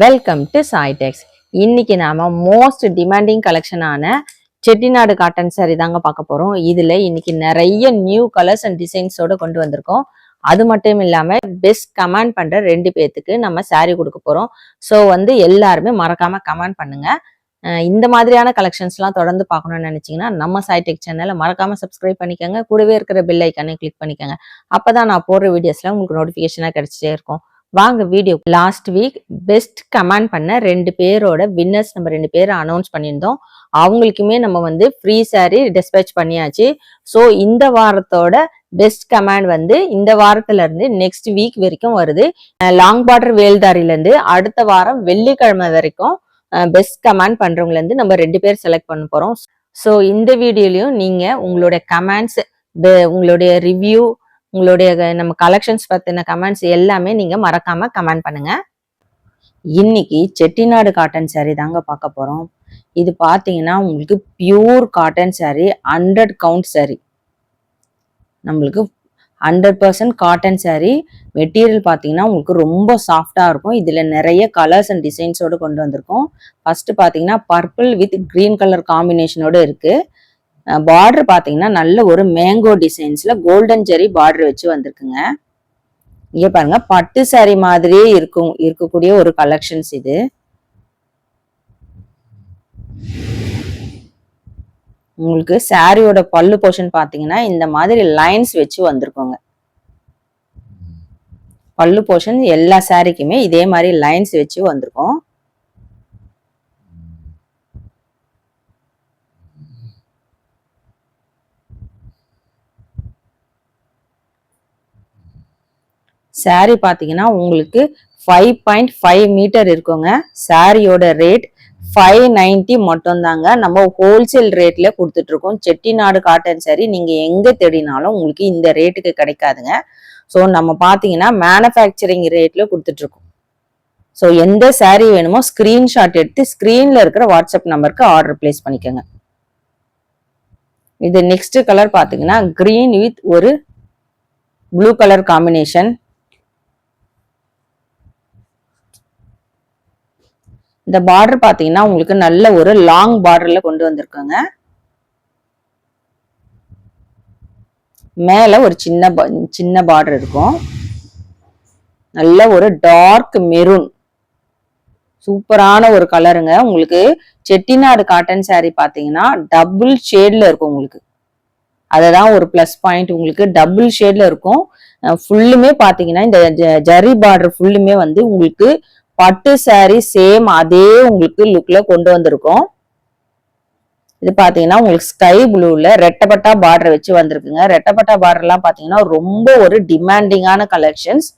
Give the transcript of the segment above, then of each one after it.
Welcome to Saitex இன்னைக்கு நாம most demanding கலெக்ஷனான செட்டிநாடு காட்டன் சாரி தாங்க பார்க்க போறோம். இதுல இன்னைக்கு நிறைய நியூ கலர்ஸ் அண்ட் டிசைன்ஸோட கொண்டு வந்திருக்கோம். அது மட்டும் இல்லாம பெஸ்ட் கமெண்ட் பண்ற ரெண்டு பேர்த்துக்கு நம்ம சாரி கொடுக்க போறோம். ஸோ வந்து எல்லாருமே மறக்காம கமெண்ட் பண்ணுங்க. இந்த மாதிரியான கலெக்ஷன்ஸ்லாம் தொடர்ந்து பார்க்கணும்னு நினைச்சீங்கன்னா நம்ம சாய்டெக் சேனலை மறக்காம சப்ஸ்கிரைப் பண்ணிக்கோங்க. கூடவே இருக்கிற பெல் ஐக்கானே கிளிக் பண்ணிக்கோங்க. அப்பதான் நான் போடுற வீடியோஸ்ல உங்களுக்கு நோட்டிஃபிகேஷனாக கிடைச்சிட்டே இருக்கும். வாங்க video last week best comment பண்ண ரெண்டு பேரோட வின்னர்ஸ் நம்ம ரெண்டு பேர் அனௌன்ஸ் பண்ணியிருந்தோம். அவங்களுக்குமே நம்ம வந்து ஃப்ரீ சாரீ டிஸ்பேச் பண்ணியாச்சு. ஸோ இந்த வாரத்தோட பெஸ்ட் கமெண்ட் வந்து இந்த வாரத்துல இருந்து நெக்ஸ்ட் வீக் வரைக்கும் வருது. லாங் பார்டர் வேல்தாரிலேருந்து அடுத்த வாரம் வெள்ளிக்கிழமை வரைக்கும் பெஸ்ட் கமெண்ட் பண்றவங்கலேருந்து நம்ம ரெண்டு பேர் செலக்ட் பண்ண போறோம். ஸோ இந்த வீடியோலையும் நீங்க உங்களுடைய கமெண்ட்ஸ் உங்களுடைய ரிவ்யூ உங்களுடைய நம்ம கலெக்ஷன்ஸ் பற்றின கமெண்ட்ஸ் எல்லாமே நீங்கள் மறக்காமல் கமெண்ட் பண்ணுங்கள் இன்னைக்கு செட்டிநாடு காட்டன் சாரீ தாங்க பார்க்க போகிறோம் இது பார்த்தீங்கன்னா உங்களுக்கு pure cotton saree hundred count saree நம்மளுக்கு hundred percent cotton saree material பார்த்தீங்கன்னா உங்களுக்கு ரொம்ப சாஃப்டாக இருக்கும். இதில் நிறைய கலர்ஸ் அண்ட் டிசைன்ஸோடு கொண்டு வந்திருக்கோம். ஃபர்ஸ்ட் பார்த்தீங்கன்னா பர்பிள் வித் க்ரீன் கலர் காம்பினேஷனோட இருக்குது பார்டர் பார்த்தீங்கன்னா நல்ல ஒரு மேங்கோ டிசைன்ஸ்ல கோல்டன் ஜெரி பார்டர் வச்சு வந்திருக்குங்க. இங்க பாருங்க பட்டு சாரி மாதிரியே இருக்கும் இருக்கக்கூடிய ஒரு கலெக்ஷன்ஸ் இது. உங்களுக்கு சாரியோட பல்லு போர்ஷன் பாத்தீங்கன்னா இந்த மாதிரி லைன்ஸ் வச்சு வந்திருக்கோங்க. பல்லு போர்ஷன் எல்லா சாரிக்குமே இதே மாதிரி லைன்ஸ் வச்சு வந்திருக்கோம். Saree பார்த்தீங்கன்னா உங்களுக்கு ஃபைவ் பாயிண்ட் ஃபைவ் மீட்டர் இருக்குங்க. சாரியோட ரேட் ஃபைவ் நைன்ட்டி மட்டும்தாங்க. நம்ம ஹோல்சேல் ரேட்ல கொடுத்துட்ருக்கோம். செட்டிநாடு காட்டன் சாரி நீங்கள் எங்கே தேடினாலும் உங்களுக்கு இந்த ரேட்டுக்கு கிடைக்காதுங்க. ஸோ நம்ம பார்த்தீங்கன்னா மேனுஃபேக்சரிங் ரேட்ல கொடுத்துட்ருக்கோம். ஸோ எந்த saree வேணுமோ ஸ்க்ரீன்ஷாட் எடுத்து ஸ்க்ரீனில் இருக்கிற வாட்ஸ்அப் நம்பருக்கு ஆர்டர் பிளேஸ் பண்ணிக்கோங்க. இது நெக்ஸ்ட் கலர் பார்த்தீங்கன்னா க்ரீன் வித் ஒரு ப்ளூ கலர் காம்பினேஷன் இந்த பார்டர் பார்த்தீங்கன்னா உங்களுக்கு நல்ல ஒரு லாங் பார்டர்ல கொண்டு வந்திருக்காங்க. மேல ஒரு சின்ன சின்ன பார்டர் இருக்கும். நல்ல ஒரு டார்க் மெரூன் சூப்பரான ஒரு கலருங்க உங்களுக்கு செட்டிநாடு காட்டன் saree பார்த்தீங்கன்னா டபுள் ஷேட்ல இருக்கும் உங்களுக்கு. அததான் ஒரு ப்ளஸ் பாயிண்ட் உங்களுக்கு டபுள் ஷேட்ல இருக்கும். ஃபுல்லுமே பார்த்தீங்கன்னா இந்த ஜரி பார்டர் ஃபுல்லுமே வந்து உங்களுக்கு பட்டு சாரி சேம் அதே உங்களுக்கு லுக்ல கொண்டு வந்திருக்கோம். இது பாத்தீங்கன்னா உங்களுக்கு ஸ்கை ப்ளூல ரெட்டப்பட்டா பார்டர் வச்சு வந்திருக்குங்க. ரெட்டப்பட்டா பார்டர் எல்லாம் பாத்தீங்கன்னா ரொம்ப ஒரு டிமாண்டிங்கான கலெக்ஷன்ஸ்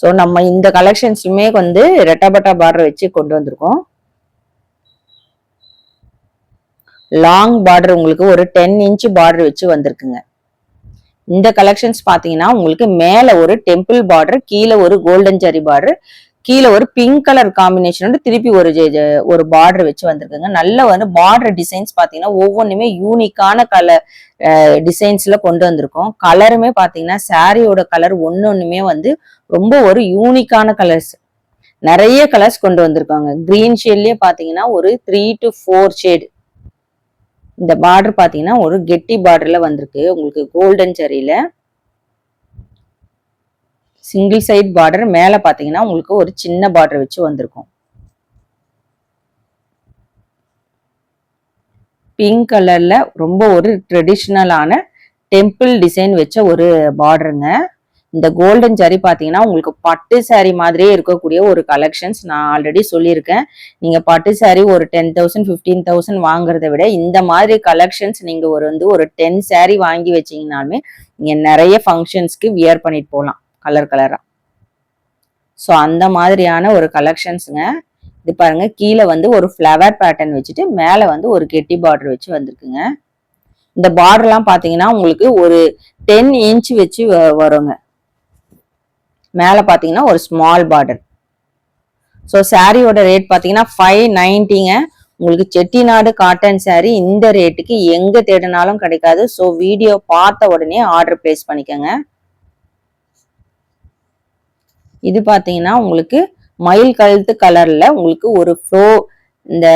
ஸோ நம்ம இந்த கலெக்ஷன்ஸ்லுமே வந்து ரெட்டப்பட்டா பார்டர் வச்சு கொண்டு வந்திருக்கோம். லாங் பார்டர் உங்களுக்கு ஒரு டென் இன்ச் பார்டர் வச்சு வந்திருக்குங்க. இந்த கலெக்ஷன்ஸ் பாத்தீங்கன்னா உங்களுக்கு மேல ஒரு டெம்பிள் பார்டர் கீழே ஒரு கோல்டன் ஜரி பார்டர் கீழே ஒரு பிங்க் கலர் காம்பினேஷனோட திருப்பி ஒரு ஒரு பார்டர் வச்சு வந்திருக்குங்க. நல்ல வந்து பார்டர் டிசைன்ஸ் பாத்தீங்கன்னா ஒவ்வொன்றுமே யூனிக்கான கலர் டிசைன்ஸ்ல கொண்டு வந்திருக்கோம். கலருமே பாத்தீங்கன்னா சாரியோட கலர் ஒன்னொன்னுமே வந்து ரொம்ப ஒரு யூனிக்கான கலர்ஸ் நிறைய கலர்ஸ் கொண்டு வந்திருக்காங்க. கிரீன் ஷேட்லயே பாத்தீங்கன்னா ஒரு த்ரீ டு ஃபோர் ஷேட் இந்த பார்டர் பாத்தீங்கன்னா ஒரு கெட்டி பார்டர்ல வந்திருக்கு. உங்களுக்கு கோல்டன் சரியில சிங்கிள் சைட் பார்டர் மேல பார்த்தீங்கன்னா உங்களுக்கு ஒரு சின்ன பார்டர் வச்சு வந்திருக்கும். பிங்க் கலர்ல ரொம்ப ஒரு ட்ரெடிஷ்னலான டெம்பிள் டிசைன் வச்ச ஒரு பார்டருங்க இந்த கோல்டன் சாரி பார்த்தீங்கன்னா உங்களுக்கு பட்டு சாரி மாதிரியே இருக்கக்கூடிய ஒரு கலெக்ஷன்ஸ் நான் ஆல்ரெடி சொல்லியிருக்கேன். நீங்க பட்டு சாரி ஒரு டென் தௌசண்ட் ஃபிஃப்டீன் தௌசண்ட் வாங்குறத விட இந்த மாதிரி கலெக்ஷன்ஸ் நீங்கள் ஒரு வந்து ஒரு டென் சாரி வாங்கி வச்சீங்கனாலுமே நீங்கள் நிறைய ஃபங்க்ஷன்ஸ்க்கு வியர் பண்ணிட்டு போகலாம். கலர் கலராக ஸோ அந்த மாதிரியான ஒரு கலெக்ஷன்ஸுங்க இது பாருங்க கீழே வந்து ஒரு ஃப்ளவர் பேட்டர்ன் வச்சுட்டு மேலே வந்து ஒரு கெட்டி பார்டர் வச்சு வந்திருக்குங்க. இந்த பார்டர்லாம் பார்த்தீங்கன்னா உங்களுக்கு ஒரு டென் இன்ச் வச்சு வ- வருங்க. மேலே பார்த்தீங்கன்னா ஒரு ஸ்மால் பார்டர் ஸோ சாரியோட ரேட் பார்த்தீங்கன்னா ஃபைவ் நைன்ட்டிங்க உங்களுக்கு செட்டிநாடு காட்டன் saree இந்த ரேட்டுக்கு எங்கே தேடினாலும் கிடைக்காது. ஸோ வீடியோ பார்த்த உடனே ஆர்டர் பிளேஸ் பண்ணிக்கோங்க. இது பார்த்தீங்கன்னா உங்களுக்கு மயில் கழுத்து கலர்ல உங்களுக்கு ஒரு ஃப்ளோ இந்த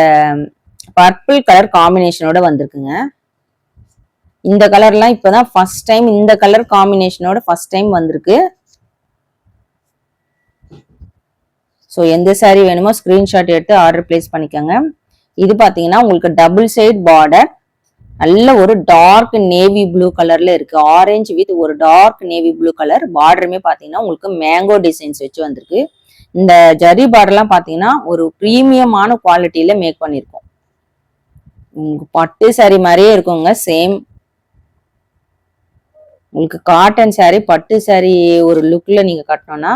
பர்பிள் கலர் காம்பினேஷனோட வந்திருக்குங்க. இந்த கலர்லாம் இப்பதான் ஃபர்ஸ்ட் டைம் இந்த கலர் காம்பினேஷனோட ஃபர்ஸ்ட் டைம் வந்திருக்கு. ஸோ எந்த சாரீ வேணுமோ ஸ்க்ரீன்ஷாட் எடுத்து ஆர்டர் பிளேஸ் பண்ணிக்கோங்க. இது பார்த்தீங்கன்னா உங்களுக்கு டபுள் சைட் பார்டர் நல்ல ஒரு டார்க் நேவி ப்ளூ கலர்ல இருக்கு. ஆரஞ்சு வித் ஒரு டார்க் நேவி ப்ளூ கலர் பார்டருமே பார்த்தீங்கன்னா உங்களுக்கு மேங்கோ டிசைன்ஸ் வச்சு வந்திருக்கு. இந்த ஜரி பார்டர்லாம் பார்த்தீங்கன்னா ஒரு ப்ரீமியமான குவாலிட்டியில மேக் பண்ணியிருக்கோம் உங்களுக்கு பட்டு சாரி மாதிரியே இருக்குங்க சேம் உங்களுக்கு காட்டன் சாரி பட்டு சாரி ஒரு லுக்ல நீங்க கட்டணும்னா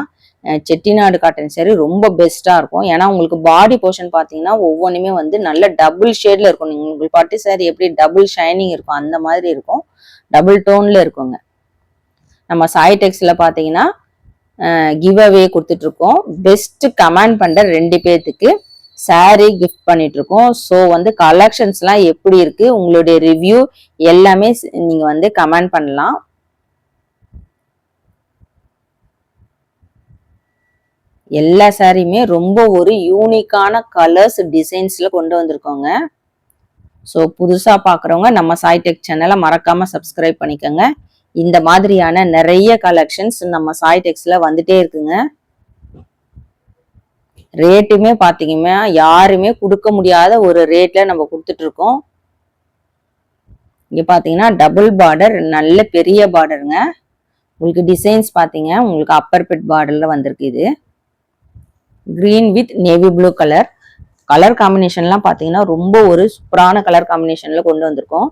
செட்டிநாடு காட்டன் சேரீ ரொம்ப பெஸ்ட்டாக இருக்கும். ஏன்னா உங்களுக்கு பாடி போர்ஷன் பார்த்தீங்கன்னா ஒவ்வொன்றுமே வந்து நல்ல டபுள் ஷேடில் இருக்கும் நீங்கள் உங்களுக்கு பட்டு சாரி எப்படி டபுள் ஷைனிங் இருக்கும் அந்த மாதிரி இருக்கும். டபுள் டோனில் இருக்குங்க. நம்ம சாய் டெக்ஸில் பார்த்தீங்கன்னா கிவ் அவே கொடுத்துட்ருக்கோம். பெஸ்ட்டு கமெண்ட் பண்ணுற ரெண்டு பேர்த்துக்கு சாரீ கிஃப்ட் பண்ணிகிட்ருக்கோம் ஸோ வந்து கலெக்ஷன்ஸ்லாம் எப்படி இருக்குது உங்களுடைய ரிவ்யூ எல்லாமே நீங்கள் வந்து கமெண்ட் பண்ணலாம். எல்லா சாரியுமே ரொம்ப ஒரு யூனிக்கான கலர்ஸ் டிசைன்ஸ்ல கொண்டு வந்திருக்கோங்க. ஸோ புதுசாக பார்க்குறவங்க நம்ம சாய்டெக் சேனலை மறக்காம சப்ஸ்கிரைப் பண்ணிக்கோங்க. இந்த மாதிரியான நிறைய கலெக்ஷன்ஸ் நம்ம சாய்டெக்ஸில் வந்துட்டே இருக்குங்க. ரேட்டுமே பார்த்தீங்கன்னா யாருமே கொடுக்க முடியாத ஒரு ரேட்டில் நம்ம கொடுத்துட்ருக்கோம். இங்கே பார்த்தீங்கன்னா டபுள் பார்டர் நல்ல பெரிய பார்டருங்க உங்களுக்கு டிசைன்ஸ் பார்த்தீங்க உங்களுக்கு அப்பர் பெட் பார்டரில் வந்திருக்கு இது. Green with navy blue colour colour காம்பினேஷன்லாம் பார்த்தீங்கன்னா ரொம்ப ஒரு சூப்பரான கலர் காம்பினேஷனில் கொண்டு வந்திருக்கோம்.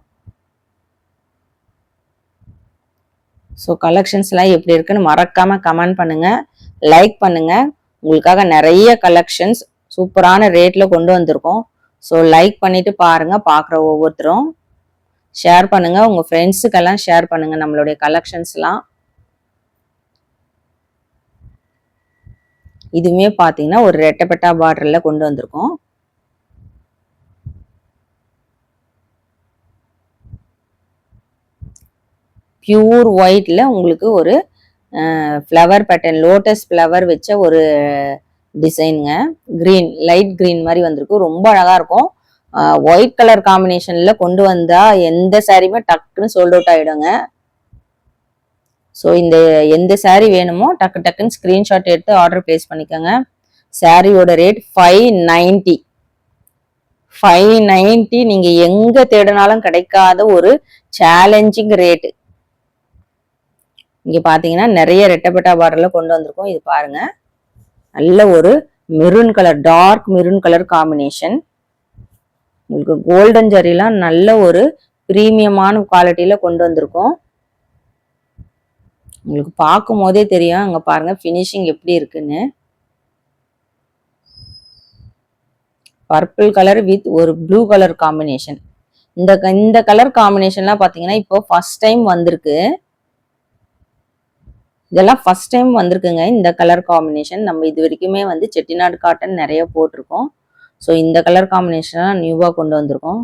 ஸோ கலெக்ஷன்ஸ்லாம் எப்படி இருக்குன்னு மறக்காம கமெண்ட் பண்ணுங்க. லைக் பண்ணுங்க. உங்களுக்காக நிறைய கலெக்ஷன்ஸ் சூப்பரான ரேட்ல கொண்டு வந்திருக்கோம். ஸோ லைக் பண்ணிட்டு பாருங்க. பார்க்குற ஒவ்வொருத்தரும். ஷேர் பண்ணுங்க. உங்க ஃப்ரெண்ட்ஸுக்கெல்லாம் ஷேர் பண்ணுங்க நம்மளுடைய கலெக்ஷன்ஸ்லாம் இதுவுமே பார்த்தீங்கன்னா ஒரு ரெட்டப்பட்டா பார்டரில் கொண்டு வந்திருக்கோம். பியூர் ஒயிட்ல உங்களுக்கு ஒரு ஃப்ளவர் பேட்டர்ன் லோட்டஸ் ஃப்ளவர் வச்ச ஒரு டிசைனுங்க க்ரீன் லைட் க்ரீன் மாதிரி வந்திருக்கு. ரொம்ப அழகாக இருக்கும். ஒயிட் கலர் காம்பினேஷனில் கொண்டு வந்தால் எந்த சாரியுமே டக்குன்னு சோல்ட் அவுட் ஆகிடுங்க ஸோ இந்த எந்த சாரீ வேணுமோ டக்கு டக்குன்னு ஸ்க்ரீன்ஷாட் எடுத்து ஆர்டர் பிளேஸ் பண்ணிக்கோங்க. சாரியோட rate five ninety five ninety நீங்கள் எங்கே தேடினாலும் கிடைக்காத ஒரு சேலஞ்சிங் ரேட்டு இங்கே பார்த்தீங்கன்னா நிறைய ரெட்டப்பட்டா பார்டரில் கொண்டு வந்திருக்கோம். இது பாருங்க. நல்ல ஒரு maroon colour dark maroon colour combination உங்களுக்கு கோல்டன் ஜரிலாம் நல்ல ஒரு ப்ரீமியமான குவாலிட்டியில் கொண்டு வந்திருக்கோம். உங்களுக்கு பார்க்கும் போதே தெரியும். அங்கே பாருங்க ஃபினிஷிங் எப்படி இருக்குன்னு. பர்பிள் கலர் வித் ஒரு ப்ளூ கலர் காம்பினேஷன் இந்த இந்த கலர் காம்பினேஷன்லாம் பார்த்தீங்கன்னா இப்போ ஃபர்ஸ்ட் டைம் வந்திருக்கு. இதெல்லாம் ஃபர்ஸ்ட் டைம் வந்திருக்குங்க. இந்த கலர் காம்பினேஷன் நம்ம இது வரைக்குமே வந்து செட்டிநாடு காட்டன் நிறைய போட்டிருக்கோம். ஸோ இந்த கலர் காம்பினேஷன்லாம் நியூவாக கொண்டு வந்திருக்கோம்.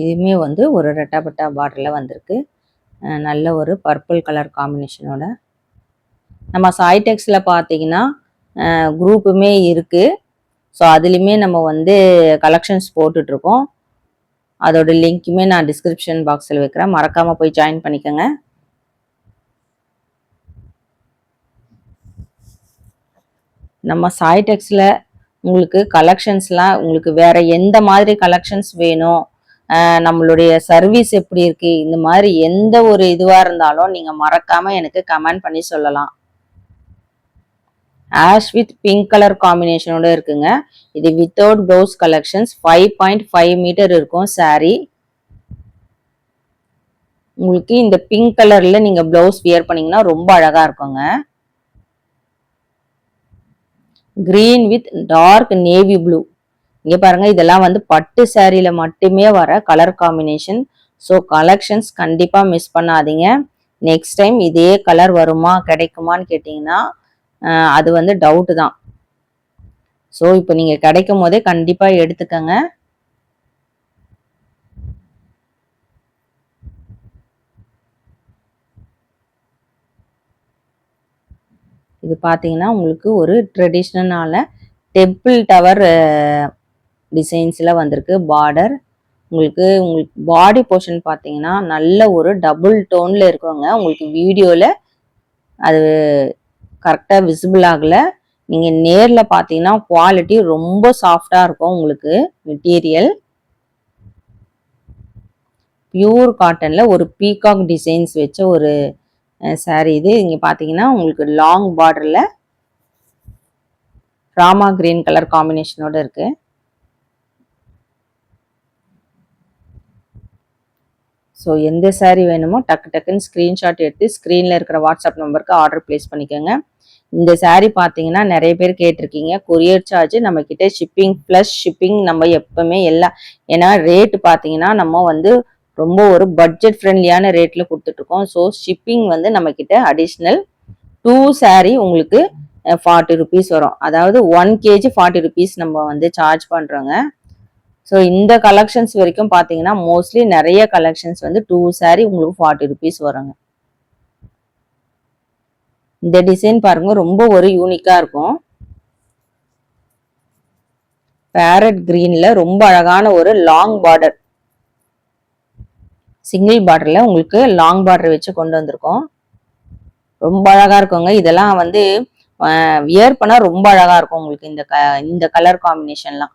இதுவுமே வந்து ஒரு ரெட்டாபட்டா பார்டரில் வந்திருக்கு. நல்ல ஒரு பர்பிள் கலர் காம்பினேஷனோட நம்ம சாய்டெக்ஸில் பார்த்தீங்கன்னா குரூப்புமே இருக்குது ஸோ அதுலேயுமே நம்ம வந்து கலெக்ஷன்ஸ் போட்டுட்ருக்கோம். அதோட லிங்க்குமே நான் டிஸ்கிரிப்ஷன் பாக்ஸில் வைக்கிறேன். மறக்காமல் போய் ஜாயின் பண்ணிக்கோங்க. நம்ம சாய்டெக்ஸில் உங்களுக்கு கலெக்ஷன்ஸ்லாம் உங்களுக்கு வேறு எந்த மாதிரி கலெக்ஷன்ஸ் வேணும்? நம்மளுடைய சர்வீஸ் எப்படி இருக்கு? இந்த மாதிரி எந்த ஒரு இதுவா இருந்தாலும் நீங்க மறக்காம எனக்கு கமெண்ட் பண்ணி சொல்லலாம். ஆஷ் வித் பிங்க் கலர் காம்பினேஷனோட இருக்குங்க. இது without blouse collections five point five metre இருக்கும் சாரி உங்களுக்கு இந்த பிங்க் கலர்ல நீங்க பிளவுஸ் வியர் பண்ணீங்கன்னா ரொம்ப அழகா இருக்குங்க. Green with dark navy blue இங்கே பாருங்க இதெல்லாம் வந்து பட்டு சேரீல மட்டுமே வர கலர் காம்பினேஷன் ஸோ கலெக்ஷன்ஸ் கண்டிப்பாக மிஸ் பண்ணாதீங்க. நெக்ஸ்ட் டைம் இதே கலர் வருமா கிடைக்குமான்னு கேட்டிங்கன்னா அது வந்து டவுட்டு தான். ஸோ இப்போ நீங்கள் கிடைக்கும் போதே கண்டிப்பாக எடுத்துக்கங்க. இது பார்த்தீங்கன்னா உங்களுக்கு ஒரு ட்ரெடிஷ்னலான டெம்பிள் டவர் டிசைன்ஸில் வந்திருக்கு. பார்டர் உங்களுக்கு உங்களுக்கு பாடி போர்ஷன் பார்த்தீங்கன்னா நல்ல ஒரு டபுள் டோனில் இருக்குங்க. உங்களுக்கு வீடியோவில் அது கரெக்டாக விசிபிள் ஆகலை. நீங்கள் நேரில் பார்த்தீங்கன்னா குவாலிட்டி ரொம்ப சாஃப்டாக இருக்கும் உங்களுக்கு மெட்டீரியல் பியூர் காட்டனில் ஒரு பீகாக் டிசைன்ஸ் வச்ச ஒரு சாரீ இது இங்கே பார்த்தீங்கன்னா உங்களுக்கு லாங் பார்டரில் ராமா கிரீன் கலர் காம்பினேஷனோட இருக்குது ஸோ எந்த சாரீ வேணுமோ டக்கு டக்குன்னு ஸ்க்ரீன்ஷாட் எடுத்து ஸ்க்ரீனில் இருக்கிற வாட்ஸ்அப் நம்பருக்கு ஆர்டர் ப்ளேஸ் பண்ணிக்கோங்க. இந்த சாரீ பார்த்தீங்கன்னா நிறைய பேர் கேட்டிருக்கீங்க. கொரியர் சார்ஜ் நம்ம கிட்ட ஷிப்பிங் ப்ளஸ் ஷிப்பிங் நம்ம எப்பவுமே எல்லா ஏன்னா ரேட்டு பார்த்தீங்கன்னா நம்ம வந்து ரொம்ப ஒரு பட்ஜெட் ஃப்ரெண்ட்லியான ரேட்டில் கொடுத்துட்ருக்கோம். ஸோ ஷிப்பிங் வந்து நம்ம கிட்ட அடிஷ்னல் டூ சாரீ உங்களுக்கு ஃபார்ட்டி ருபீஸ் வரும். அதாவது ஒன் கேஜி ஃபார்ட்டி ருபீஸ் நம்ம வந்து சார்ஜ் பண்ணுறோங்க ஸோ இந்த கலெக்ஷன்ஸ் வரைக்கும் பார்த்தீங்கன்னா மோஸ்ட்லி நிறைய கலெக்ஷன்ஸ் வந்து டூ saree உங்களுக்கு ஃபார்ட்டி ருபீஸ் வருங்க. இந்த டிசைன் பாருங்க ரொம்ப ஒரு யூனிக்காக இருக்கும். பேரட் கிரீன்ல ரொம்ப அழகான ஒரு லாங் பார்டர் சிங்கிள் பார்டர்ல உங்களுக்கு லாங் பார்டர் வச்சு கொண்டு வந்திருக்கோம். ரொம்ப அழகா இருக்குங்க. இதெல்லாம் வந்து வியர் பண்ணா ரொம்ப அழகா இருக்கும் உங்களுக்கு இந்த க இந்த கலர் காம்பினேஷன்லாம்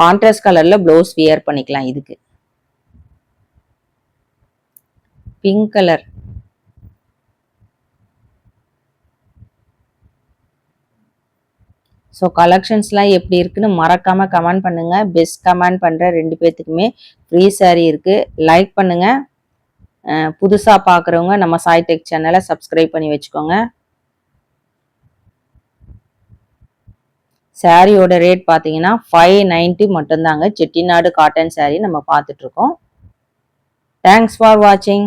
கான்ட்ராஸ்ட் கலர்ல ப்ளவுஸ் வியர் பண்ணிக்கலாம் இதுக்கு. பிங்க் கலர் ஸோ கலெக்ஷன்ஸ்லாம் எப்படி இருக்குன்னு மறக்காம கமெண்ட் பண்ணுங்க. பெஸ்ட் கமெண்ட் பண்ணுற ரெண்டு பேர்த்துக்குமே ஃப்ரீ saree இருக்கு. லைக் பண்ணுங்க. புதுசாக பார்க்குறவங்க நம்ம சாய் டெக் சேனலை சப்ஸ்கிரைப் பண்ணி வச்சுக்கோங்க. சாரியோட ரேட் பார்த்தீங்கன்னா ஃபைவ் நைன்ட்டி மட்டும்தாங்க. செட்டிநாடு காட்டன் saree நம்ம பார்த்துட்ருக்கோம் தேங்க்ஸ் ஃபார் வாட்சிங்